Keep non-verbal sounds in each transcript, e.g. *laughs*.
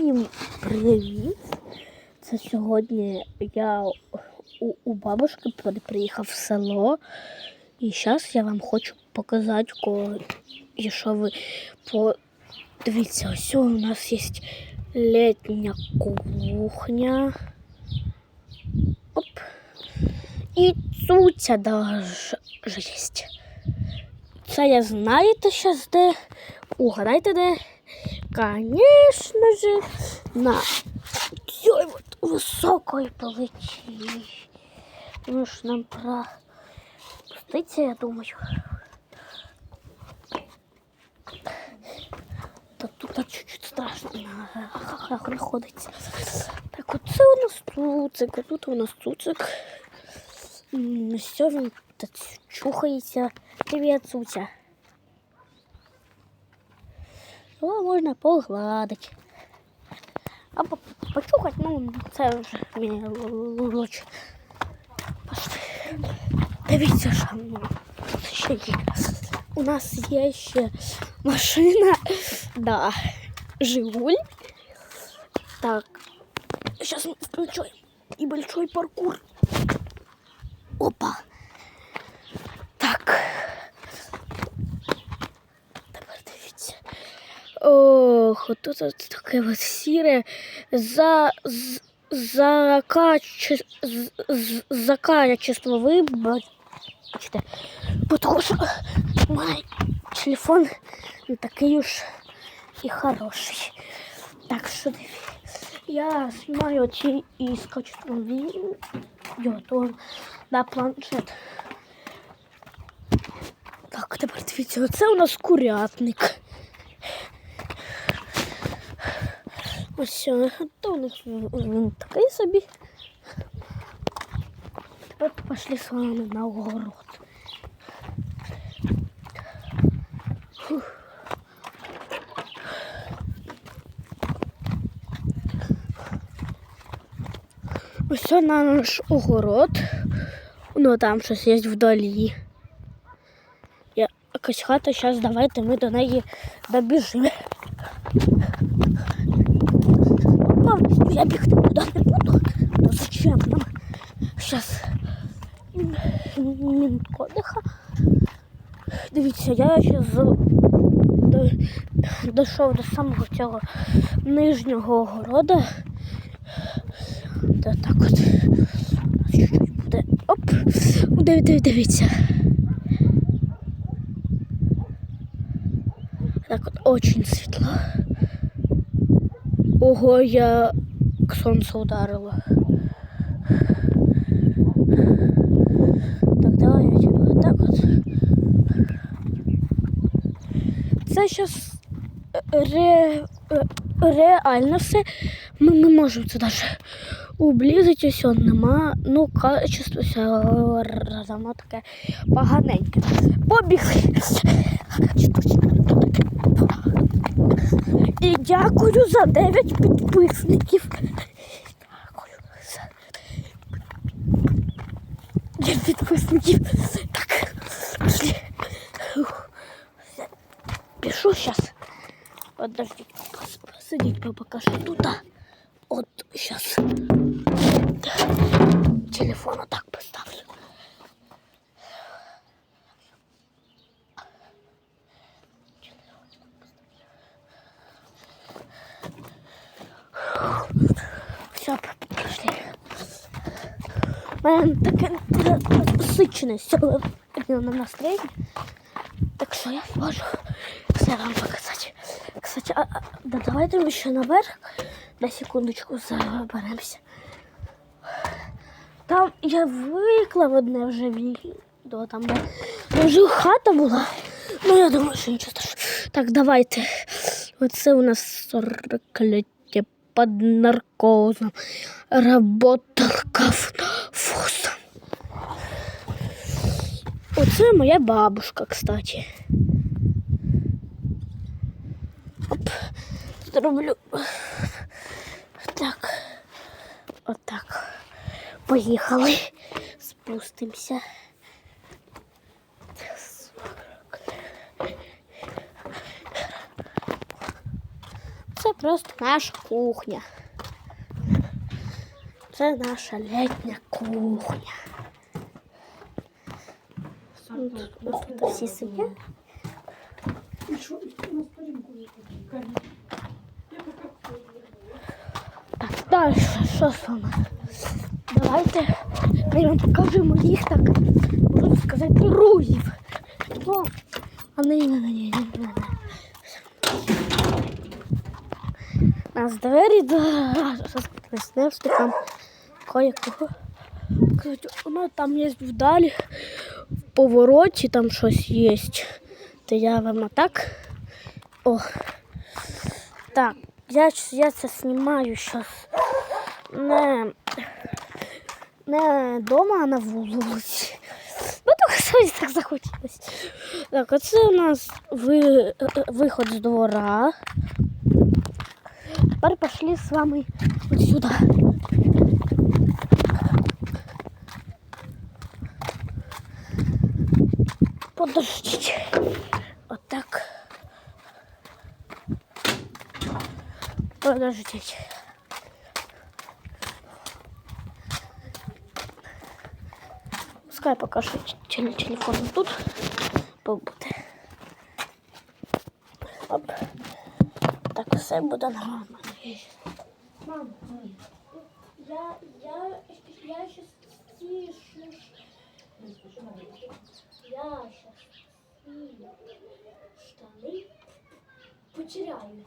Всім привіт! Це сьогодні я у, у бабушки приїхав в село. І зараз я вам хочу показати, ко... і що ви по... Дивіться, ось у нас є літня кухня. Оп. І цуця даже є. Це я знаєте зараз де? Угадайте де? Конечно же, на цій вот високої полиці. Ну ж нам пропуститься, я думаю. Та тут а, чуть-чуть страшно на- знаходиться. Так, от це у нас цуцик, а тут у нас цуцик. М, Все він та чухається. Привіт, цуця. Його можна погладити. Або почухати, ну, це вже мені лучше. Пошли. Дивіться, що ну, ще є. У нас є ще машина, да, Жигуль. Так, сейчас мы включаем и большой паркур. Ох, тут от таке от сіре за, з- за, каче, з, з, за качество вибачте. Бо Тому що мій телефон не такий уж і хороший. Так що. Я знімаю ці із качеством відео, на планшет. Так, тепер дивіться, оце у нас курятник. Ось е, то у нас він такий собі. Тепер пішли з вами на огород. Фух. Ось це наш огород. Ну там щось є вдалі. Я якась хата, зараз давайте ми до неї добіжимо. Я бігти туди не буду. То зачем нам? Зараз мінко диха. Дивіться, я ще з... дійшов до самого цього нижнього огорода. Та так от. Чуть-чуть буде. Оп! Диві- диві- Дивіться. Так от очень світло. Ого, я к сонцю ударила. Так, давай я тебе так от. Це зараз ре, е, реально все. Ми не можемо це навіть ублизити, ось нема. Ну, качество равно таке поганеньке. Побігли. І дякую за 9 підписників. Дякую за 9 підписників. Так, пішли. Ух. Все. Пишу сейчас. Подожди, пос- посидеть по- пока что туда. Вот сейчас. Телефон вот так У мене таке насичене сьогодні на настроєння. Так що я можу все вам показати. Кстати, а, да давайте ми ще наверх на секундочку заберемося. Там я виклав одне вже відео, там де вже хата була. Ну я думаю, що нічого страшного. Так, давайте. Оце у нас 40-ліття під наркозом. Работал кафуфусом. Оце моя бабушка, кстати. Оп, зроблю. Так. Отак. Поїхали. Спустимося. просто наша кухня. Це наша літня кухня. Тут, тут всі сидять. Так, далі, що з вами? Давайте ми вам покажемо їх так, можна сказати, друзів. Ну, а не, не, не, не, не, не. У нас двері розкрили там кое-кого. Кажуть, ну там є вдалі, в повороті там щось є. То я вам отак. О. Так, я, я це знімаю зараз не, не вдома, а на вулиці. Ну так *laughs* щось так захотілося. Так, оце у нас ви, виход з двора. Тепер пішли з вами от сюди. Подождіть. Отак. Подождіть. Пускай поки що тел- телефон тут побуде. Оп. Так все буде нормально. Мам, я, я, я сейчас тишу. Я сейчас штаны потеряю.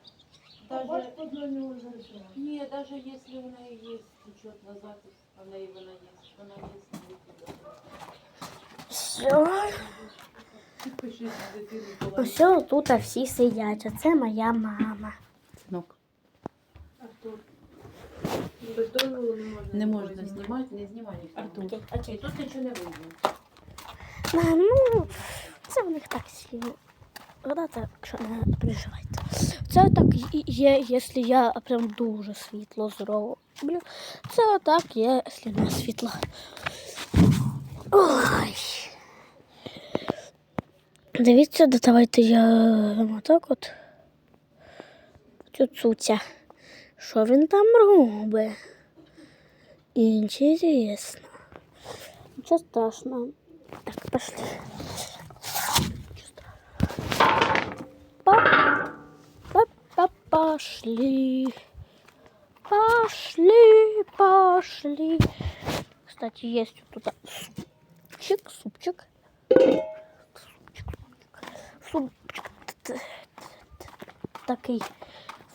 Даже, не, даже если у нее есть учет на запись, она и она есть, она есть на. Все. Ось тут всі сидять. Оце моя мама. Синок. Дозволу не можна. Не знімати, не знімай. Артур. Окей, І тут нічого не вийде. Ну, це в них так сильно. Вода так, не переживайте. Це так є, якщо я прям дуже світло зроблю. Це так є, якщо не світло. Ой. Дивіться, да, давайте я отак от. Цуцуця. Що він там робить? Інтересно. Нічого страшного. Так, пошли. Пап, пап, пап, пошли. Пошли, пошли. Кстати, есть тут супчик, супчик. Супчик, супчик. Т- т- т- Такий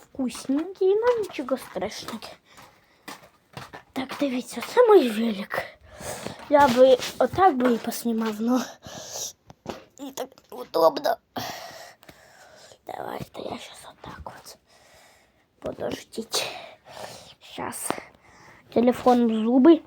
вкусненький, ну нічого страшного. Так, дивіться, це мій велик. Я би отак би і поснімав, но не так удобно. Давайте я сейчас вот так вот. Подождите. Сейчас. Телефон в зубы.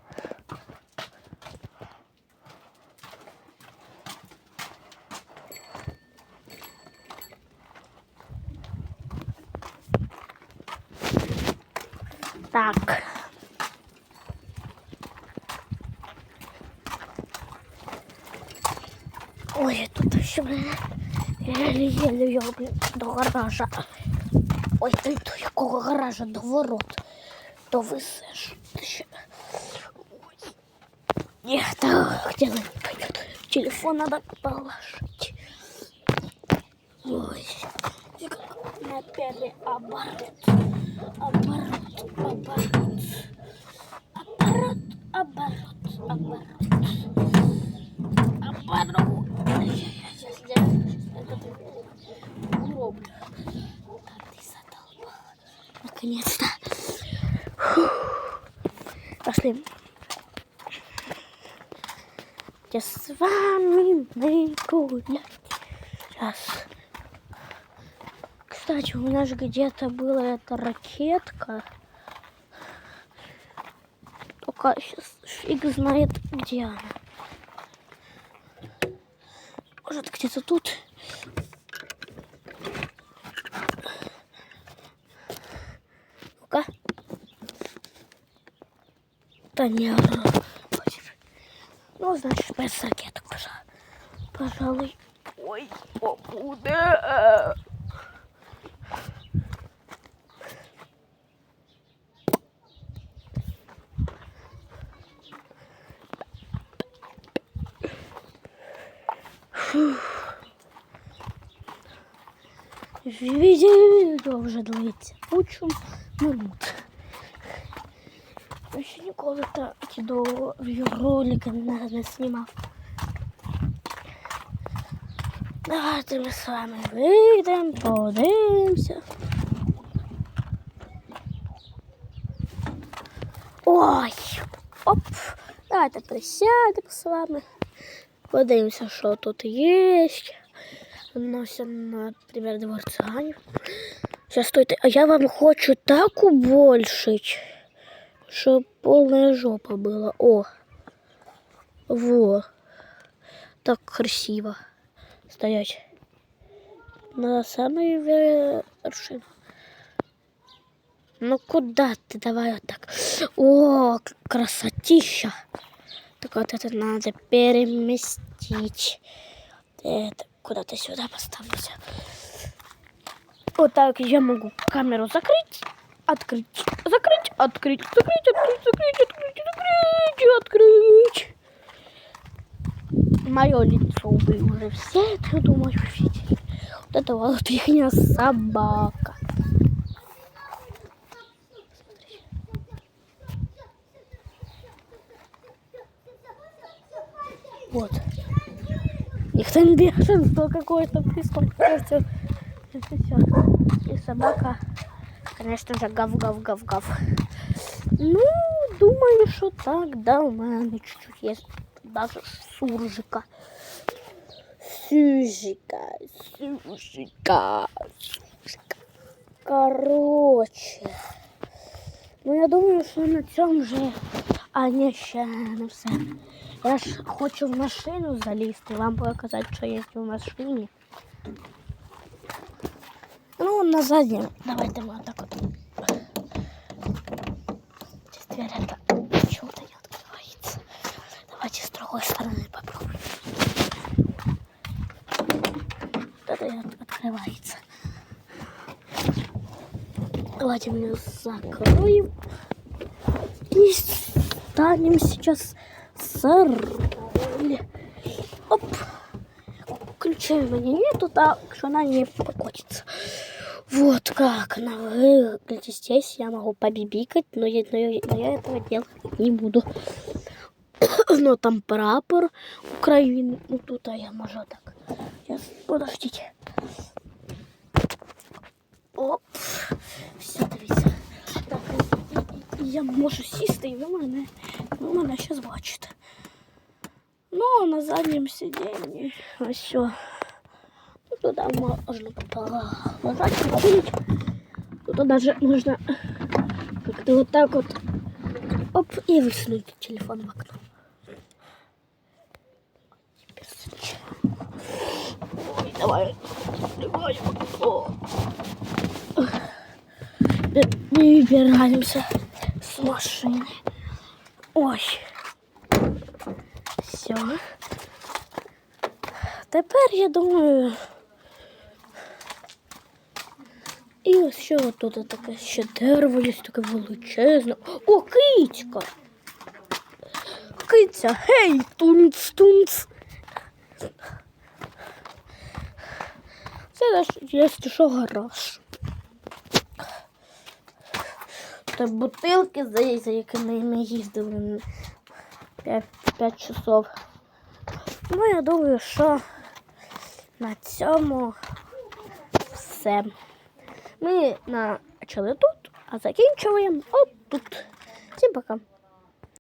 Так. Ой, тут еще, блин, еле-еле я, блин, до гаража. Ой, ти до якого гаража, до ворот. То ще... Ой. Ні, так, дело не пойдет. Телефон надо положить. Ой, на первый оборот. Оборот, оборот. Оборот, оборот, оборот. Оборот. Сейчас я, сейчас я это уроблю. Так, ты задолбала. Наконец-то. Пошли. Я с вами мы гулять. Сейчас. Кстати, у же где-то была эта ракетка. Только сейчас фиг знает, где она. Может, где-то тут. Да не. Ну, значит, без ракеток, пожалуй. Ой, покуда. Відео вже длиться кучу минут. Ще ніколи такі ролики не, знімав. Давайте ми з вами вийдемо, подивимося. Ой, оп, давайте присядемо з вами. Подивимося, що тут є. Носят, например, дворцанів. Сейчас стойте. А я вам хочу так убольшить, чтобы полная жопа была. О! Во! Так красиво. Стоять. На самой вершине. Ну куда ты? Давай вот так. О, красотища. Так вот это надо переместить. Это куда-то сюда поставлю. Вот так я могу камеру закрыть, открыть, закрыть, открыть, закрыть, открыть, закрыть, открыть, закрыть, открыть. Мое лицо вы уже все это, думаю, видели. Вот это вот *laughs* фигня собака. Вот. Их там бешенство какое-то прискорбное. И собака, конечно же, гав-гав-гав-гав. Ну, думаю, что так, да, у меня чуть-чуть есть даже суржика. Сюжика, сюжика, сюжика. Короче. Ну, я думаю, що на цьому вже, а не ще не все. Я ж хочу в машину залізти, вам показати, що є в машині. Ну, на заднем. Давайте мы вот так открывается. Давайте мы закроем. И станем сейчас руль. Оп. Ключей у меня нету, так что она не покотится. Вот как она выглядит здесь. Я могу побибикать, но я, но я- но я этого делать не буду. *coughs* Но там прапор Украины. Ну тут а я могу так. Сейчас, подождите. Я можу сісти, і ви мене, ви мене зараз бачите. Ну, на заднем сиденье. Все. Ну, туда можно положить, положить. Туда даже нужно как-то вот так вот. Оп, и высунуть телефон в окно. Ой, давай. Давай в окно. С машины. Ой. Все. Тепер я думаю. І ось що тут таке ще дерево є таке величезне. О, кицька! Киця, гей, тунц, тунц. Це наш є що гараж. Та бутилки, за, якими ми їздили 5, 5 часов. Ну, я думаю, що на цьому все. Ми почали тут, а закінчуємо отут. Всім пока.